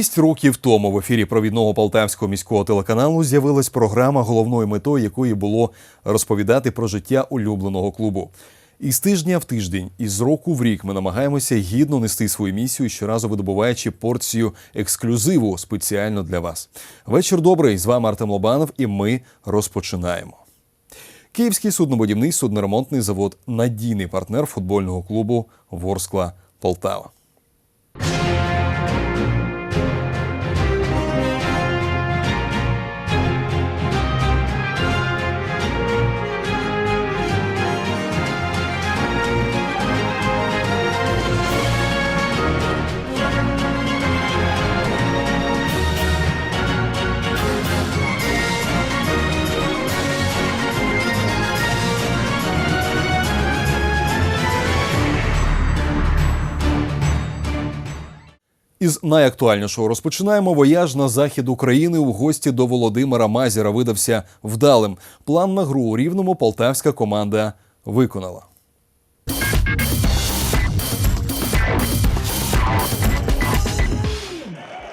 Шість років тому в ефірі провідного полтавського міського телеканалу з'явилась програма, головною метою якої було розповідати про життя улюбленого клубу. І з тижня в тиждень, і з року в рік ми намагаємося гідно нести свою місію, щоразу видобуваючи порцію ексклюзиву спеціально для вас. Вечір добрий. З вами Артем Лобанов, і ми розпочинаємо. Київський суднобудівний судноремонтний завод надійний партнер футбольного клубу Ворскла Полтава. Із найактуальнішого розпочинаємо вояж на захід України у гості до Володимира Мазіра видався вдалим. План на гру у рівному полтавська команда виконала.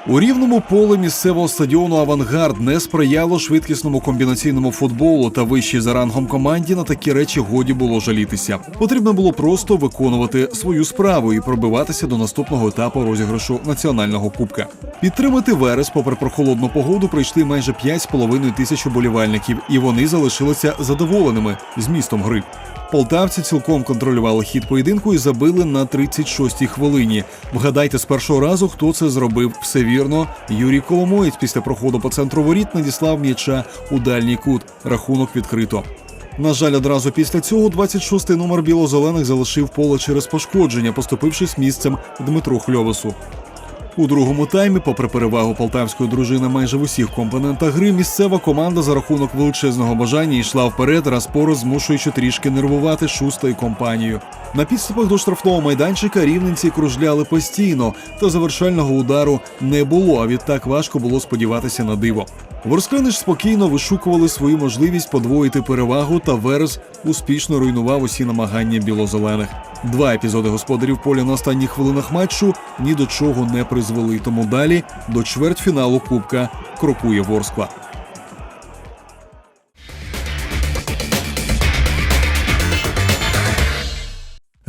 У рівному поле місцевого стадіону Авангард не сприяло швидкісному комбінаційному футболу та вищій за рангом команді на такі речі годі було жалітися. Потрібно було просто виконувати свою справу і пробиватися до наступного етапу розіграшу національного кубка. Підтримати Верес, попри прохолодну погоду, прийшли майже 5,5 тисяч уболівальників, і вони залишилися задоволеними змістом гри. Полтавці цілком контролювали хід поєдинку і забили на 36-й хвилині. Вгадайте з першого разу, хто це зробив. Все вірно. Юрій Коломоєць після проходу по центру воріт надіслав м'яча у дальній кут. Рахунок відкрито. На жаль, одразу після цього 26-й номер біло-зелених залишив поле через пошкодження, поступившись місцем Дмитру Хльовесу. У другому таймі, попри перевагу полтавської дружини майже в усіх компонентах гри, місцева команда за рахунок величезного бажання йшла вперед, раз по раз змушуючи трішки нервувати шуста і компанію. На підступах до штрафного майданчика рівненці кружляли постійно, та завершального удару не було. А відтак важко було сподіватися на диво. Ворсклини ж спокійно вишукували свою можливість подвоїти перевагу, та Верес успішно руйнував усі намагання білозелених. Два епізоди господарів поля на останніх хвилинах матчу ні до чого не призвели. Тому далі до чвертьфіналу Кубка крокує Ворскла.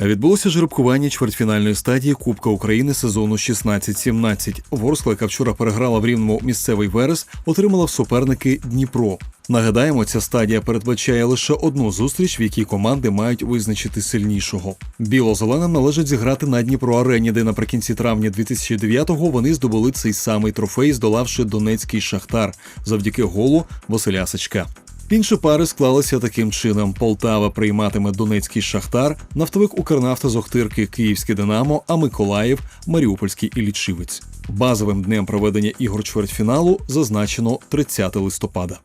Відбулося жеребкування чвертьфінальної стадії Кубка України сезону 16-17. Ворскла, яка вчора переграла в рівному місцевий верес, отримала в суперники Дніпро. Нагадаємо, ця стадія передбачає лише одну зустріч, в якій команди мають визначити сильнішого. Біло-зеленим належить зіграти на Дніпро арені, де наприкінці травня 2009-го вони здобули цей самий трофей, здолавши Донецький шахтар завдяки голу Василя Сачка. Інші пари склалися таким чином: Полтава прийматиме Донецький Шахтар, нафтовик Укрнафта з Охтирки Київське Динамо, а Миколаїв Маріупольський Іллічівець. Базовим днем проведення ігор чвертьфіналу зазначено 30 листопада.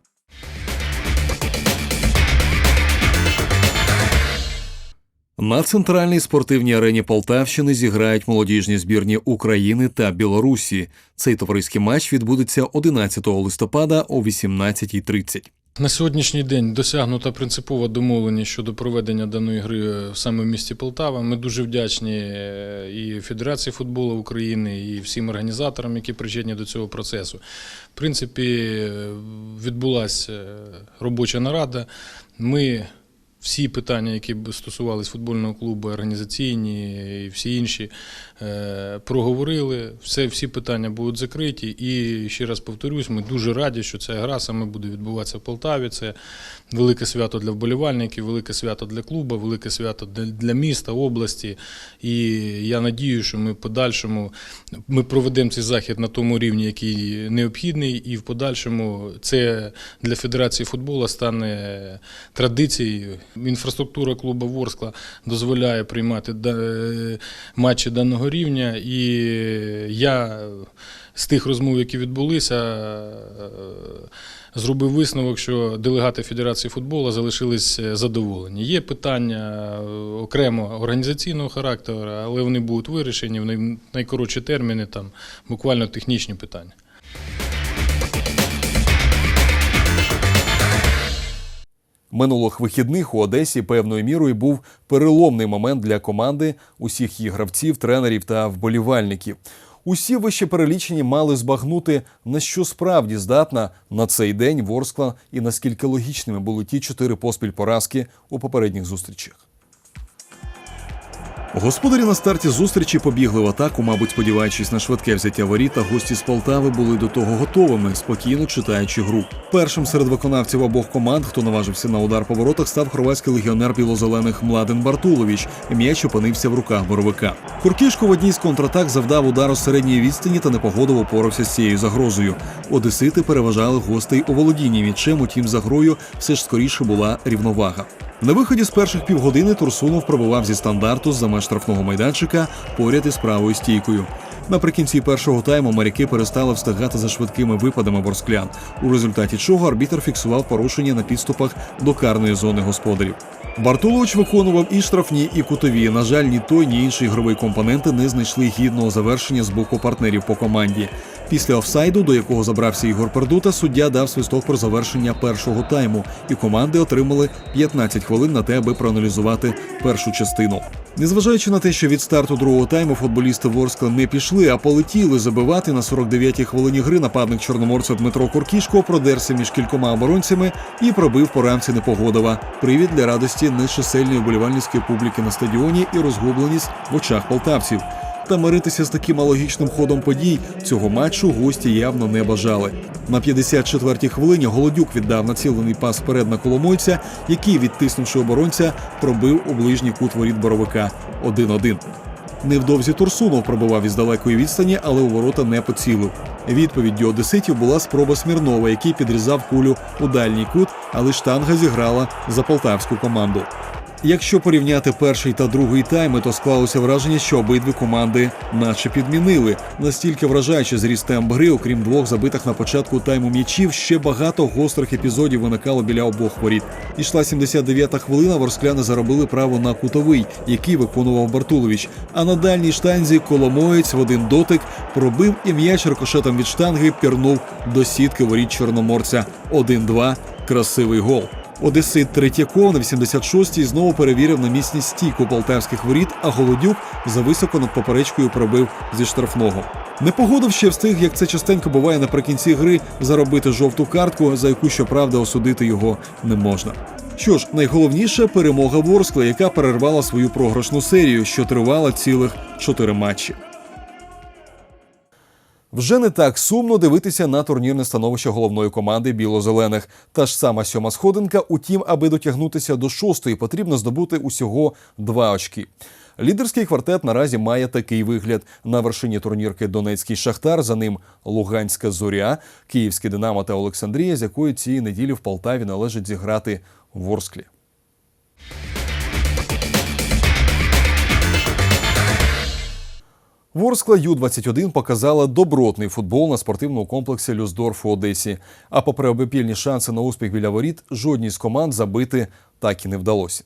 На центральній спортивній арені Полтавщини зіграють молодіжні збірні України та Білорусі. Цей товариський матч відбудеться 11 листопада о 18.30. На сьогоднішній день досягнута принципова домовленість щодо проведення даної гри саме в місті Полтава. Ми дуже вдячні е, і Федерації футболу України, і всім організаторам, які причетні до цього процесу. В принципі, е, відбулася робоча нарада. Ми всі питання, які стосувалися футбольного клубу, організаційні і всі інші, е, проговорили. Все, всі питання будуть закриті. І ще раз повторюсь, ми дуже раді, що ця гра саме буде відбуватися в Полтаві. Це велике свято для вболівальників, велике свято для клубу, велике свято для- міста, області. І я надію, що ми подальшому ми проведемо цей захід на тому рівні, який необхідний, і в подальшому це для Федерації футболу стане традицією. Інфраструктура клубу Ворскла дозволяє приймати е, матчі даного рівня. І я з тих розмов, які відбулися, зробив висновок, що делегати Федерації футболу залишились е, задоволені. Є питання е, окремо організаційного характеру, але вони будуть вирішені в найкоротші терміни, там буквально технічні питання. Минулих вихідних у Одесі певною мірою був переломний момент для команди, усіх її гравців, тренерів та вболівальників. Усі вище перелічені мали збагнути, на що справді здатна на цей день Ворскла і наскільки логічними були ті чотири поспіль поразки у попередніх зустрічах. Господарі на старті зустрічі побігли в атаку, мабуть, сподіваючись на швидке взяття воріт, та гості з Полтави були до того готовими, спокійно читаючи гру. Першим серед виконавців обох команд, хто наважився на удар по воротах, став хорватський легіонер білозелених Младен Бартулович. М'яч опинився в руках боровика. Куркішко в одній з контратак завдав удару з середньої відстані та непогодово упорався з цією загрозою. Одесити переважали гостей у володінні м'ячем, утім за грою все ж скоріше була рівновага. На виході з перших півгодини Турсунов пробивав зі стандарту з за меж штрафного майданчика поряд із правою стійкою. Наприкінці першого тайму моряки перестали встигати за швидкими випадами ворсклян, у результаті чого арбітр фіксував порушення на підступах до карної зони господарів. Бартулович виконував і штрафні, і кутові. На жаль, ні той, ні інший ігровий компоненти не знайшли гідного завершення з боку партнерів по команді. Після офсайду, до якого забрався Ігор Пердута, суддя дав свисток про завершення першого тайму, і команди отримали 15 хвилин на те, аби проаналізувати першу частину. Незважаючи на те, що від старту другого тайму футболісти Ворскла не пішли, а полетіли забивати на 49-й хвилині гри нападник чорноморця Дмитро Куркішко продерся між кількома оборонцями і пробив по рамці Непогодова. Привід для радості нечисельної вболівальницької публіки на стадіоні і розгубленість в очах полтавців. Та миритися з таким алогічним ходом подій цього матчу гості явно не бажали. На 54-й хвилині Голодюк віддав націлений пас вперед на коломойця, який, відтиснувши оборонця, пробив у ближній кут воріт боровика 1-1. Невдовзі Турсунов пробивав із далекої відстані, але у ворота не поцілив. Відповіддю одеситів була спроба Смірнова, який підрізав кулю у дальній кут, але штанга зіграла за полтавську команду. Якщо порівняти перший та другий тайми, то склалося враження, що обидві команди наче підмінили. Настільки вражаючи зріст темп гри, окрім двох забитих на початку тайму м'ячів, ще багато гострих епізодів виникало біля обох воріт. Ішла 79-та хвилина, ворскляни заробили право на кутовий, який виконував Бартулович. А на дальній штанзі Коломоєць в один дотик пробив і м'яч рикошетом від штанги пірнув до сітки воріт чорноморця. 1-2. Красивий гол. Одесит Третьяков на 86-й знову перевірив на міцність стійку полтавських воріт, а Голодюк зависоко над поперечкою пробив зі штрафного. Непогодов ще встиг, як це частенько буває наприкінці гри, заробити жовту картку, за яку щоправда осудити його не можна. Що ж, найголовніше перемога Ворскли, яка перервала свою програшну серію, що тривала цілих чотири матчі. Вже не так сумно дивитися на турнірне становище головної команди біло-зелених. Та ж сама сьома сходинка. Утім, аби дотягнутися до шостої, потрібно здобути усього два очки. Лідерський квартет наразі має такий вигляд: на вершині турнірки Донецький Шахтар, за ним Луганська Зоря, Київське Динамо та Олександрія, з якою цієї неділі в Полтаві належить зіграти в Ворсклі. Ворскла Ю-21 показала добротний футбол на спортивному комплексі Люсдорф у Одесі. А попри обопільні шанси на успіх біля воріт, жодній з команд забити так і не вдалося.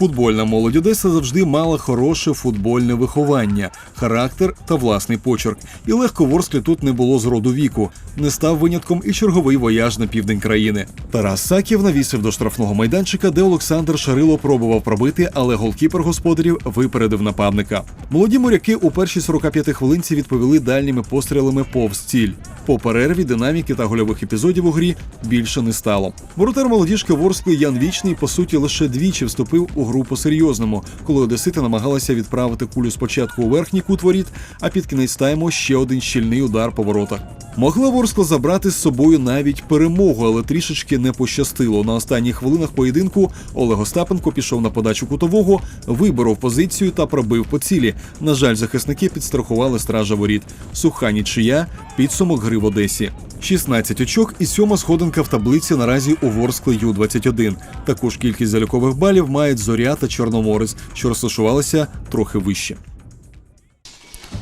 Футбольна молодь Одеси завжди мала хороше футбольне виховання, характер та власний почерк. І легко Ворсклі тут не було з роду віку. Не став винятком і черговий вояж на південь країни. Тарас Саків навісив до штрафного майданчика, де Олександр Шарило пробував пробити, але голкіпер господарів випередив нападника. Молоді моряки у першій 45 хвилинці відповіли дальніми пострілами повз ціль. По перерві динаміки та гольових епізодів у грі більше не стало. Воротар молодіжки Ворської Ян Вічний, по суті, лише двічі вступив у гру по серйозному, коли одесити намагалися відправити кулю спочатку у верхній кут воріт, а під кінець тайму ще один щільний удар по воротах. Могла Ворскла забрати з собою навіть перемогу, але трішечки не пощастило. На останніх хвилинах поєдинку Олег Остапенко пішов на подачу кутового, виборов позицію та пробив по цілі. На жаль, захисники підстрахували стража воріт. Суха нічия, підсумок гри в Одесі. 16 очок і сьома сходинка в таблиці наразі у Ворскли Ю-21. Таку ж кількість залікових балів мають Зоря та Чорноморець, що розташувалися трохи вище.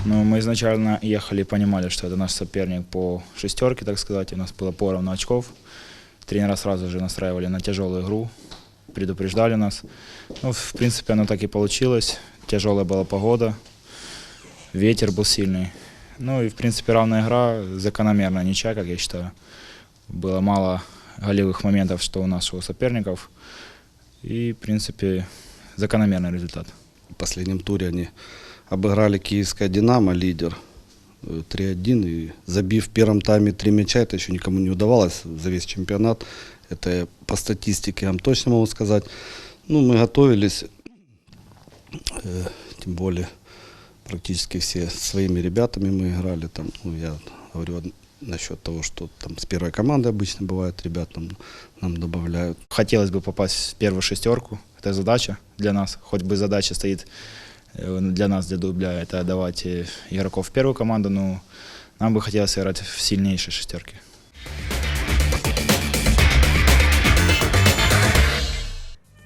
Ну, мы изначально ехали и понимали, что это наш соперник по шестерке, так сказать. У нас было поровну очков. Тренера сразу же настраивали на тяжелую игру, предупреждали нас. Ну, в принципе, оно так и получилось. Тяжелая была погода, ветер был сильный. Ну и, в принципе, равная игра, закономерная ничья, как я считаю. Было мало голевых моментов, что у нас, что у соперников. И, в принципе, закономерный результат. В последнем туре они обыграли киевское «Динамо», лидер. э, 3-1 и забив в первом тайме три мяча, это еще никому не удавалось за весь чемпионат. Это по статистике я вам точно могу сказать. Ну, мы готовились, э, тем более практически все своими ребятами мы играли. Там, ну, я говорю насчет того, что там с первой команды обычно бывает, ребят нам, нам добавляют. Хотелось бы попасть в первую шестерку. Это задача для нас. Хоть бы задача стоит э, для нас, для дубля, это давать э, игроков в первую команду, но нам бы хотелось играть в сильнейшей шестерке.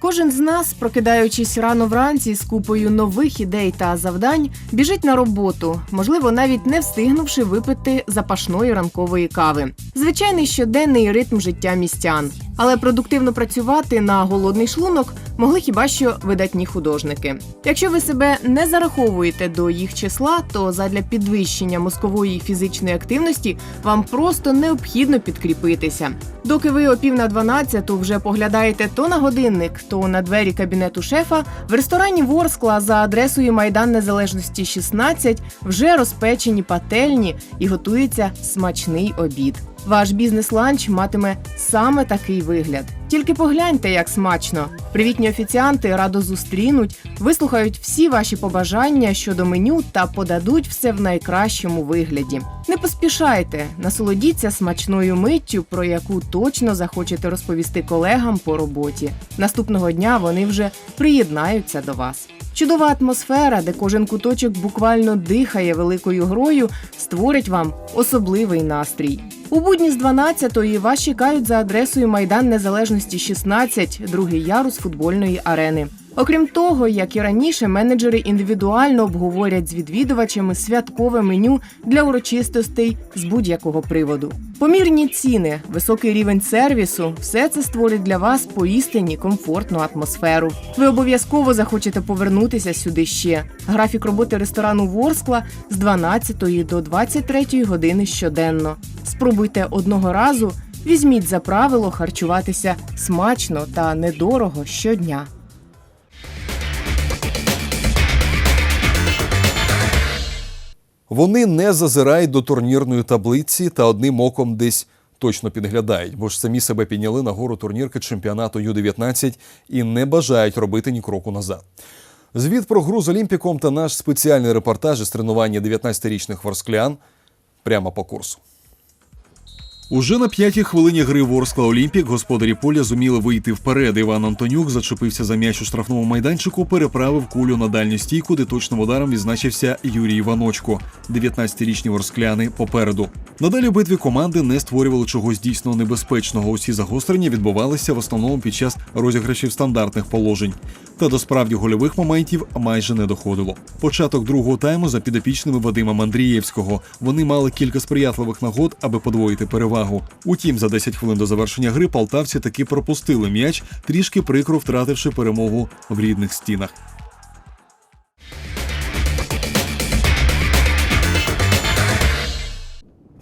Кожен з нас, прокидаючись рано вранці з купою нових ідей та завдань, біжить на роботу, можливо, навіть не встигнувши випити запашної ранкової кави. Звичайний щоденний ритм життя містян. Але продуктивно працювати на голодний шлунок могли хіба що видатні художники. Якщо ви себе не зараховуєте до їх числа, то задля підвищення мозкової і фізичної активності вам просто необхідно підкріпитися. Доки ви о пів на дванадцяту вже поглядаєте то на годинник, то на двері кабінету шефа, в ресторані Ворскла за адресою Майдан Незалежності 16 вже розпечені пательні і готується смачний обід. Ваш бізнес-ланч матиме саме такий вигляд. Тільки погляньте, як смачно. Привітні офіціанти радо зустрінуть, вислухають всі ваші побажання щодо меню та подадуть все в найкращому вигляді. Не поспішайте, насолодіться смачною миттю, про яку точно захочете розповісти колегам по роботі. Наступного дня вони вже приєднаються до вас. Чудова атмосфера, де кожен куточок буквально дихає великою грою, створить вам особливий настрій. У будні з 12-ї вас чекають за адресою Майдан Незалежності 16, другий ярус футбольної арени. Окрім того, як і раніше, менеджери індивідуально обговорять з відвідувачами святкове меню для урочистостей з будь-якого приводу. Помірні ціни, високий рівень сервісу все це створить для вас поістині комфортну атмосферу. Ви обов'язково захочете повернутися сюди ще. Графік роботи ресторану Ворскла з 12 до 23 години щоденно. Спробуйте одного разу, візьміть за правило харчуватися смачно та недорого щодня. Вони не зазирають до турнірної таблиці та одним оком десь точно підглядають, бо ж самі себе підняли на гору турнірки чемпіонату Ю-19 і не бажають робити ні кроку назад. Звіт про гру з Олімпіком та наш спеціальний репортаж із тренування 19-річних ворсклян прямо по курсу. Уже на п'ятій хвилині гри Ворскла Олімпік господарі поля зуміли вийти вперед. Іван Антонюк зачепився за м'яч у штрафному майданчику, переправив кулю на дальню стійку, де точним ударом відзначився Юрій Іваночко. 19-річні ворскляни попереду. Надалі обидві команди не створювали чогось дійсно небезпечного. Усі загострення відбувалися в основному під час розіграшів стандартних положень. Та до справді гольових моментів майже не доходило. Початок другого тайму за підопічними Вадима Андрієвського. Вони мали кілька сприятливих нагод, аби подвоїти перевагу. Утім, за 10 хвилин до завершення гри полтавці таки пропустили м'яч, трішки прикро втративши перемогу в рідних стінах.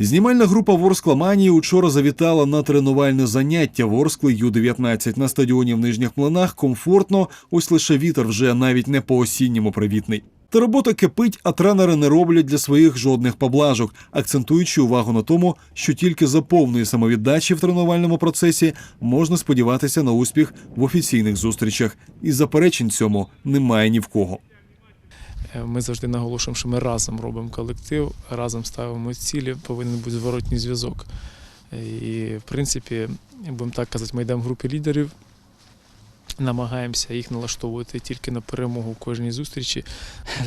Знімальна група Ворскла Манії учора завітала на тренувальне заняття Ворскли Ю-19 на стадіоні в Нижніх Млинах. Комфортно, ось лише вітер вже навіть не по осінньому привітний. Та робота кипить, а тренери не роблять для своїх жодних поблажок, акцентуючи увагу на тому, що тільки за повної самовіддачі в тренувальному процесі можна сподіватися на успіх в офіційних зустрічах. І заперечень цьому немає ні в кого. Е, Ми завжди наголошуємо, що ми разом робимо колектив, разом ставимо цілі, повинен бути зворотній зв'язок. Е, І, в принципі, будемо так казати, ми йдемо в групі лідерів, намагаємося їх налаштовувати тільки на перемогу в кожній зустрічі.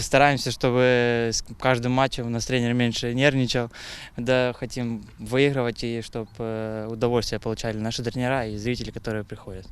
Стараемся, чтобы с каждым матчем у нас тренер меньше нервничал. Да, хотим выигрывать и чтобы удовольствие получали наши тренера и зрители, которые приходят.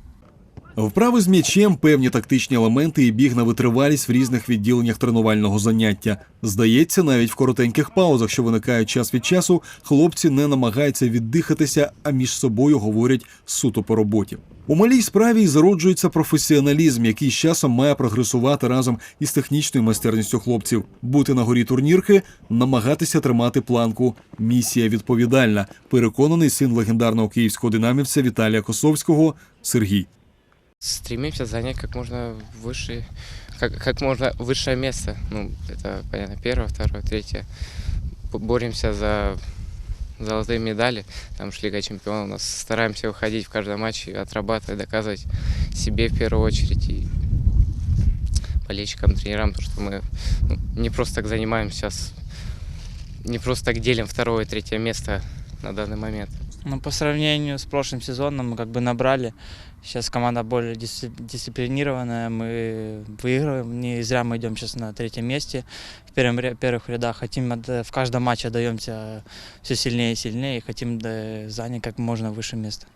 Вправи з м'ячем, певні тактичні елементи і біг на витривалість в різних відділеннях тренувального заняття. Здається, навіть в коротеньких паузах, що виникають час від часу, хлопці не намагаються віддихатися, а між собою говорять суто по роботі. У малій справі й зароджується професіоналізм, який з часом має прогресувати разом із технічною майстерністю хлопців. Бути на горі турнірки, намагатися тримати планку. Місія відповідальна. Переконаний син легендарного київського динамівця Віталія Косовського Сергій. стремимся занять как можно выше, как, как можно высшее место. Ну, это, понятно, первое, второе, третье. бо- боремся за золотые медали. Там же Лига чемпионов. Нас стараемся выходить в каждом матче, отрабатывать, доказывать себе в первую очередь и болельщикам, тренерам, то, что мы ну, не просто так занимаемся сейчас, не просто так делим второе третье место на данный момент. Ну, по сравнению с прошлым сезоном мы как бы набрали. Сейчас команда более дисци- дисциплинированная, мы выигрываем. Не зря мы идем сейчас на третьем месте в первом ря- первых рядах. Хотим от- в каждом матче отдаемся все сильнее и сильнее и хотим да, занять как можно выше место.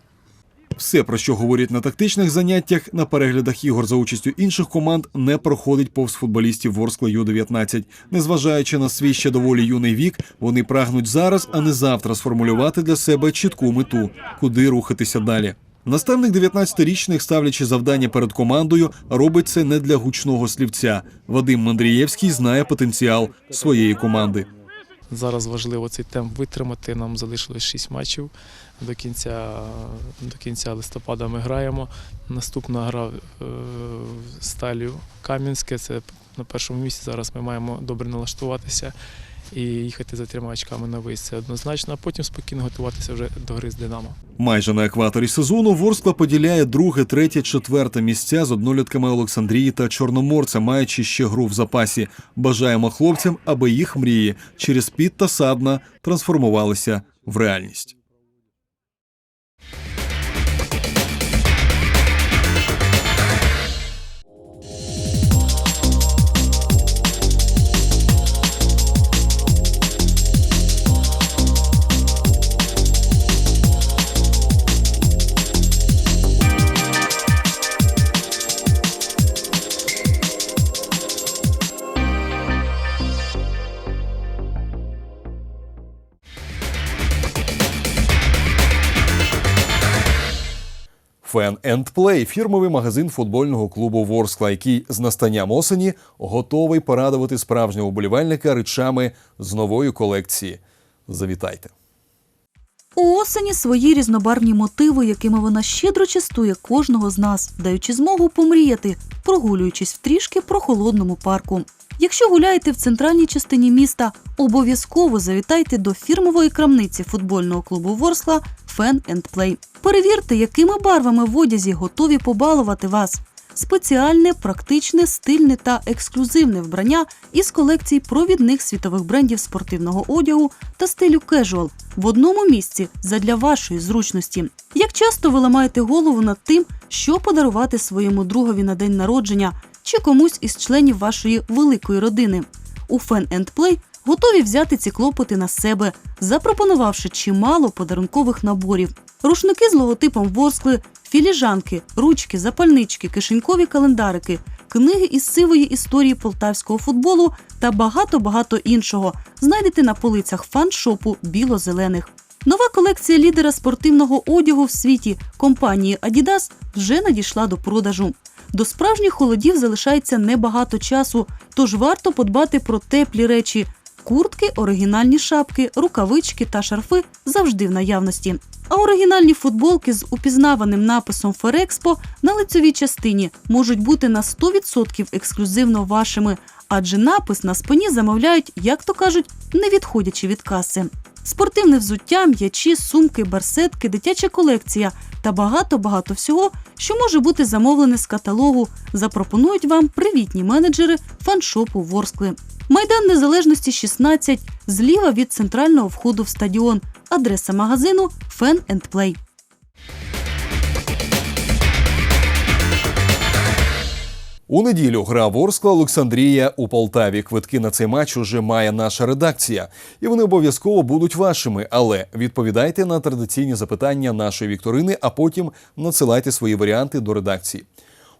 Все, про що говорять на тактичних заняттях, на переглядах ігор за участю інших команд, не проходить повз футболістів Ворскла Ю-19. Незважаючи на свій ще доволі юний вік, вони прагнуть зараз, а не завтра сформулювати для себе чітку мету, куди рухатися далі. Наставник 19-річних, ставлячи завдання перед командою, робить це не для гучного слівця. Вадим Мандрієвський знає потенціал своєї команди. Зараз важливо цей темп витримати. Нам залишилось 6 матчів. До кінця, до кінця листопада ми граємо. Наступна гра е, з сталю Кам'янське. Це на першому місці. Зараз ми маємо добре налаштуватися і їхати за трьома очками на виїзд. Це однозначно, а потім спокійно готуватися вже до гри з Динамо. Майже на екваторі сезону Ворскла поділяє друге, третє, четверте місця з однолітками Олександрії та Чорноморця, маючи ще гру в запасі. Бажаємо хлопцям, аби їх мрії через піт та садна трансформувалися в реальність. you Fan and Play – фірмовий магазин футбольного клубу Ворскла, який з настанням осені готовий порадувати справжнього вболівальника речами з нової колекції. Завітайте. У осені свої різнобарвні мотиви, якими вона щедро частує кожного з нас, даючи змогу помріяти, прогулюючись в трішки прохолодному парку. Якщо гуляєте в центральній частині міста, обов'язково завітайте до фірмової крамниці футбольного клубу Ворскла Fan and Play. Перевірте, якими барвами в одязі готові побалувати вас. Спеціальне, практичне, стильне та ексклюзивне вбрання із колекцій провідних світових брендів спортивного одягу та стилю кежуал в одному місці задля вашої зручності. Як часто ви ламаєте голову над тим, що подарувати своєму другові на день народження чи комусь із членів вашої великої родини? У Fan and Play готові взяти ці клопоти на себе, запропонувавши чимало подарункових наборів. Рушники з логотипом Ворскли, філіжанки, ручки, запальнички, кишенькові календарики, книги із сивої історії полтавського футболу та багато-багато іншого знайдете на полицях фан-шопу біло-зелених. Нова колекція лідера спортивного одягу в світі компанії Adidas вже надійшла до продажу. До справжніх холодів залишається небагато часу, тож варто подбати про теплі речі. Куртки, оригінальні шапки, рукавички та шарфи завжди в наявності. А оригінальні футболки з упізнаваним написом Ферекспо на лицевій частині можуть бути на 100% ексклюзивно вашими, адже напис на спині замовляють, як то кажуть, не відходячи від каси. Спортивне взуття, м'ячі, сумки, барсетки, дитяча колекція та багато-багато всього, що може бути замовлене з каталогу, запропонують вам привітні менеджери фаншопу Ворскли. Майдан Незалежності 16, зліва від центрального входу в стадіон. Адреса магазину Fan and Play. У неділю гра Ворскла Олександрія у Полтаві. Квитки на цей матч уже має наша редакція, і вони обов'язково будуть вашими. Але відповідайте на традиційні запитання нашої вікторини, а потім надсилайте свої варіанти до редакції.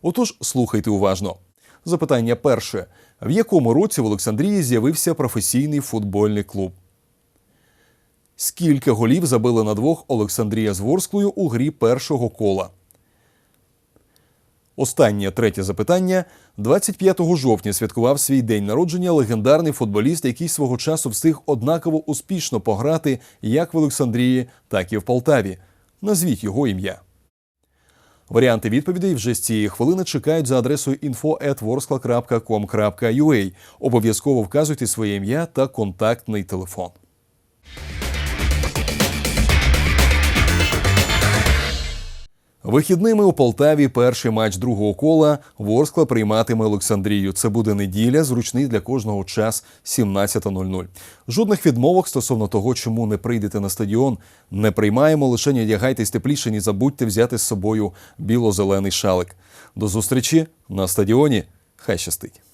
Отож, слухайте уважно. Запитання перше: в якому році в Олександрії з'явився професійний футбольний клуб? Скільки голів забили на двох Олександрія з Ворсклою у грі першого кола? Останнє третє запитання. 25 жовтня святкував свій день народження легендарний футболіст, який свого часу встиг однаково успішно пограти як в Олександрії, так і в Полтаві. Назвіть його ім'я. Варіанти відповідей вже з цієї хвилини чекають за адресою info.vorskla.com.ua. Обов'язково вказуйте своє ім'я та контактний телефон. Вихідними у Полтаві перший матч другого кола Ворскла прийматиме Олександрію. Це буде неділя, зручний для кожного час 17.00. Жодних відмовок стосовно того, чому не прийдете на стадіон, не приймаємо. Лише не одягайтесь тепліше, не забудьте взяти з собою біло-зелений шалик. До зустрічі на стадіоні. Хай щастить!